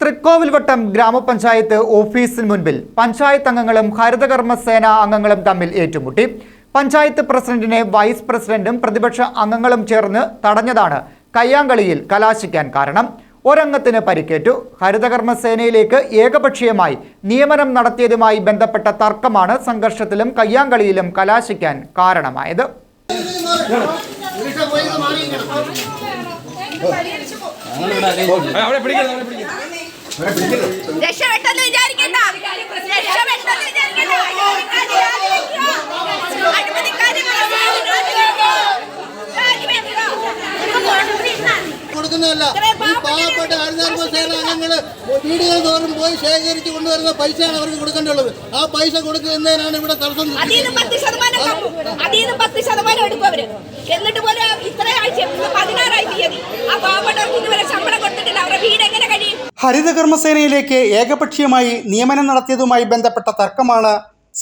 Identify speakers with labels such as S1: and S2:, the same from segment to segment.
S1: തൃക്കോവിൽവട്ടം ഗ്രാമപഞ്ചായത്ത് ഓഫീസിന് മുൻപിൽ പഞ്ചായത്ത് അംഗങ്ങളും ഹരിതകർമ്മ സേന അംഗങ്ങളും തമ്മിൽ ഏറ്റുമുട്ടി. പഞ്ചായത്ത് പ്രസിഡന്റിനെ വൈസ് പ്രസിഡന്റും പ്രതിപക്ഷ അംഗങ്ങളും ചേർന്ന് തടഞ്ഞതാണ് കയ്യാങ്കളിയിൽ കലാശിക്കാൻ കാരണം. ഒരംഗത്തിന് പരിക്കേറ്റു. ഹരിതകർമ്മ സേനയിലേക്ക് ഏകപക്ഷീയമായി നിയമനം നടത്തിയതുമായി ബന്ധപ്പെട്ട തർക്കമാണ് സംഘർഷത്തിലും കയ്യാങ്കളിയിലും കലാശിക്കാൻ കാരണമായത്.
S2: അവിടെ അവിടെ
S3: രക്ഷപ്പെട്ടെന്ന് വിചാരിക്കണ്ട. രക്ഷപ്പെട്ടെന്ന്
S4: കൊടുക്കുന്നതല്ല. ഈ പാവപ്പെട്ട ഹരിതകർമ്മ സേന അംഗങ്ങൾ വീടുകൾ തോറും പോയി ശേഖരിച്ച് കൊണ്ടുവരുന്ന പൈസയാണ് അവർക്ക് കൊടുക്കേണ്ടത്. ആ പൈസ കൊടുക്കുന്നതിനാണ് ഇവിടെ തടസ്സം
S3: എന്നിട്ട് പോലും ഇത്ര ആഴ്ച പതിനാറായി തീയതി ആ പാവപ്പെട്ടവർക്ക് ഇതുവരെ
S5: ഹരിതകർമ്മസേനയിലേക്ക് ഏകപക്ഷീയമായി നിയമനം നടത്തിയതുമായി ബന്ധപ്പെട്ട തർക്കമാണ്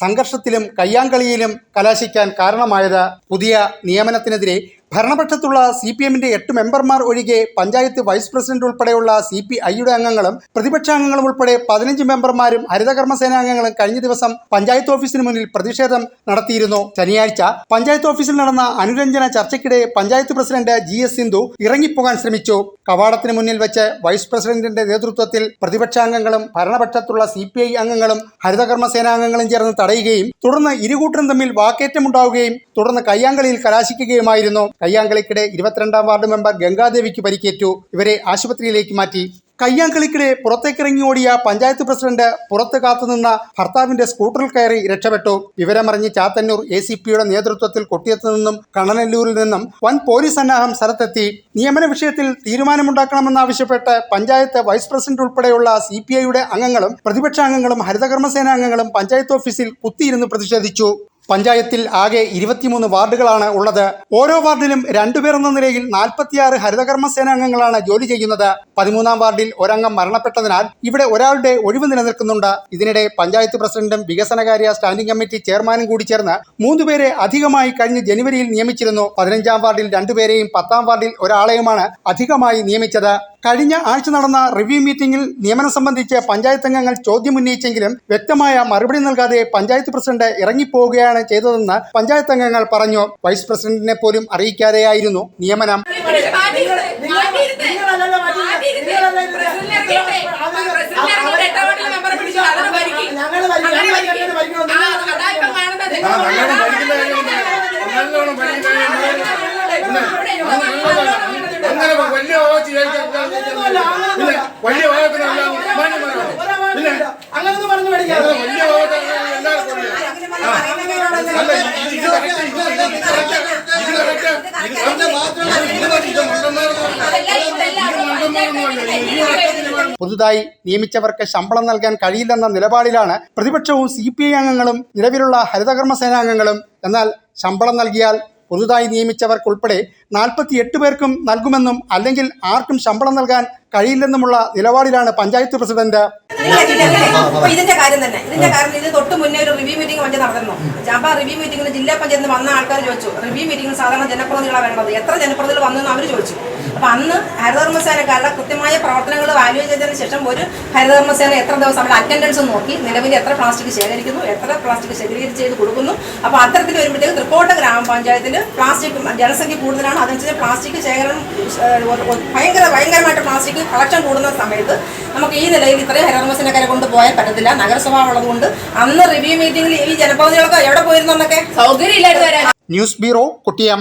S5: സംഘർഷത്തിലും കയ്യാങ്കളിയിലും കലാശിക്കാൻ കാരണമായത്. പുതിയ നിയമനത്തിനെതിരെ ഭരണപക്ഷത്തുള്ള സി പി എമ്മിന്റെ എട്ട് മെമ്പർമാർ ഒഴികെ പഞ്ചായത്ത് വൈസ് പ്രസിഡന്റ് ഉൾപ്പെടെയുള്ള സി പി ഐയുടെ അംഗങ്ങളും പ്രതിപക്ഷാംഗങ്ങളും ഉൾപ്പെടെ പതിനഞ്ച് മെമ്പർമാരും ഹരിതകർമ്മസേന അംഗങ്ങളും കഴിഞ്ഞ ദിവസം പഞ്ചായത്ത് ഓഫീസിന് മുന്നിൽ പ്രതിഷേധം നടത്തിയിരുന്നു. ശനിയാഴ്ച പഞ്ചായത്ത് ഓഫീസിൽ നടന്ന അനുരഞ്ജന ചർച്ചയ്ക്കിടെ panchayat president G S Sindhu ഇറങ്ങിപ്പോകാൻ ശ്രമിച്ചു. കവാടത്തിന് മുന്നിൽ വെച്ച് വൈസ് പ്രസിഡന്റിന്റെ നേതൃത്വത്തിൽ പ്രതിപക്ഷാംഗങ്ങളും ഭരണപക്ഷത്തുള്ള സി പി ഐ അംഗങ്ങളും ഹരിതകർമ്മസേനാംഗങ്ങളും ചേർന്ന് തടയുകയും തുടർന്ന് ഇരുകൂട്ടരും തമ്മിൽ വാക്കേറ്റമുണ്ടാവുകയും തുടർന്ന് കയ്യാങ്കളിയിൽ കലാശിക്കുകയുമായിരുന്നു. കയ്യാങ്കളിക്കിടെ ഇരുപത്തിരണ്ടാം വാർഡ് മെമ്പർ ഗംഗാദേവിക്ക് പരിക്കേറ്റു. ഇവരെ ആശുപത്രിയിലേക്ക് മാറ്റി. കയ്യാങ്കളിക്കിടെ പുറത്തേക്കിറങ്ങി ഓടിയ പഞ്ചായത്ത് പ്രസിഡന്റ് പുറത്ത് കാത്തുനിന്ന ഭർത്താവിന്റെ സ്കൂട്ടറിൽ കയറി രക്ഷപ്പെട്ടു. വിവരമറിഞ്ഞ് ചാത്തന്നൂർ എ സി പിയുടെ നേതൃത്വത്തിൽ കൊട്ടിയത്തുനിന്നും കണനല്ലൂരിൽ നിന്നും വൻ പോലീസ് സന്നാഹം സ്ഥലത്തെത്തി. നിയമന വിഷയത്തിൽ തീരുമാനമുണ്ടാക്കണമെന്നാവശ്യപ്പെട്ട് പഞ്ചായത്ത് വൈസ് പ്രസിഡന്റ് ഉൾപ്പെടെയുള്ള സി പി ഐയുടെ അംഗങ്ങളും പ്രതിപക്ഷാംഗങ്ങളും ഹരിതകർമ്മസേന അംഗങ്ങളും പഞ്ചായത്ത് ഓഫീസിൽ കുത്തിയിരുന്ന് പ്രതിഷേധിച്ചു. പഞ്ചായത്തിൽ ആകെ ഇരുപത്തിമൂന്ന് വാർഡുകളാണ് ഉള്ളത്. ഓരോ വാർഡിലും രണ്ടുപേർ എന്ന നിലയിൽ നാൽപ്പത്തിയാറ് ഹരിതകർമ്മ സേന അംഗങ്ങളാണ് ജോലി ചെയ്യുന്നത്. പതിമൂന്നാം വാർഡിൽ ഒരംഗം മരണപ്പെട്ടതിനാൽ ഇവിടെ ഒരാളുടെ ഒഴിവ് നിലനിൽക്കുന്നുണ്ട്. ഇതിനിടെ പഞ്ചായത്ത് പ്രസിഡന്റും വികസനകാര്യ സ്റ്റാൻഡിംഗ് കമ്മിറ്റി ചെയർമാനും കൂടി ചേർന്ന് മൂന്നുപേരെ അധികമായി കഴിഞ്ഞ ജനുവരിയിൽ നിയമിച്ചിരുന്നു. പതിനഞ്ചാം വാർഡിൽ രണ്ടുപേരെയും പത്താം വാർഡിൽ ഒരാളെയുമാണ് അധികമായി നിയമിച്ചത്. കഴിഞ്ഞ ആഴ്ച നടന്ന റിവ്യൂ മീറ്റിംഗിൽ നിയമനം സംബന്ധിച്ച് പഞ്ചായത്ത് അംഗങ്ങൾ ചോദ്യം ഉന്നയിച്ചെങ്കിലും വ്യക്തമായ മറുപടി നൽകാതെ പഞ്ചായത്ത് പ്രസിഡന്റ് ഇറങ്ങിപ്പോവുകയാണ് ചെയ്തതെന്ന് പഞ്ചായത്ത് അംഗങ്ങൾ പറഞ്ഞു. വൈസ് പ്രസിഡന്റിനെ പോലും അറിയിക്കാതെയായിരുന്നു നിയമനം.
S2: ആ
S5: പുതുതായി നിയമിച്ചവർക്ക് ശമ്പളം നൽകാൻ കഴിയില്ലെന്ന നിലപാടിലാണ് പ്രതിപക്ഷവും സി പി ഐ അംഗങ്ങളും നിലവിലുള്ള ഹരിതകർമ്മ സേനാംഗങ്ങളും. എന്നാൽ ശമ്പളം നൽകിയാൽ പുതുതായി നിയമിച്ചവർക്കുൾപ്പെടെ നാൽപ്പത്തി എട്ട് പേർക്കും നൽകുമെന്നും അല്ലെങ്കിൽ ആർക്കും ശമ്പളം നൽകാൻ കഴിയില്ലെന്നുമുള്ള നിലപാടിലാണ് പഞ്ചായത്ത് പ്രസിഡന്റ്
S6: ഇതിന്റെ കാര്യം തന്നെ. ഇതിന്റെ കാര്യം ഇത് തൊട്ട് മുന്നേ ഒരു റിവ്യൂ മീറ്റിംഗ് പഞ്ചായത്ത് നടന്നു. അപ്പൊ ആ റിവ്യൂ മീറ്റിംഗിൽ ജില്ലാ പഞ്ചായത്ത് വന്ന ആൾക്കാർ ചോദിച്ചു റിവ്യൂ മീറ്റിംഗിൽ സാധാരണ ജനപ്രതിനിധികളാണ് വേണ്ടത്? എത്ര ജനപ്രതിനിധികൾ വന്നു എന്ന് അവർ ചോദിച്ചു. അപ്പൊ അന്ന് ഹരിതകർമ്മസേനക്കാരുടെ കൃത്യമായ പ്രവർത്തനങ്ങൾ വാല്യൂ ചെയ്തതിന് ശേഷം ഒരു ഹരിതകർമ്മസേന എത്ര ദിവസം അവിടെ അറ്റൻഡൻസ് നോക്കി നിലവിൽ എത്ര പ്ലാസ്റ്റിക് ശേഖരിക്കുന്നു എത്ര പ്ലാസ്റ്റിക് ശേഖരിച്ച് ചെയ്ത് കൊടുക്കുന്നു. അപ്പൊ അത്തരത്തിൽ വരുമ്പോഴത്തേക്ക് തൃക്കോട്ട ഗ്രാമപഞ്ചായത്തിൽ പ്ലാസ്റ്റിക് ജനസംഖ്യ കൂടുതലാണ്. അതനുസരിച്ച് പ്ലാസ്റ്റിക് ശേഖരണം ഭയങ്കര ഭയങ്കരമായിട്ട് പ്ലാസ്റ്റിക് കളക്ഷൻ കൂടുന്ന സമയത്ത് നമുക്ക് ഈ നിലയിൽ ഇത്രയും ഹരിതകർമ്മസേനക്കാരെ കൊണ്ട് പോയാൽ പറ്റത്തില്ല. നഗരസഭ ഉള്ളതുകൊണ്ട് അന്ന് റിവ്യൂ മീറ്റിംഗിൽ ഈ ജനപ്രതിനിധികളൊക്കെ എവിടെ പോയിരുന്നൊക്കെ
S3: സൗകര്യം വരാൻ.
S5: News bureau കുട്ടിയം.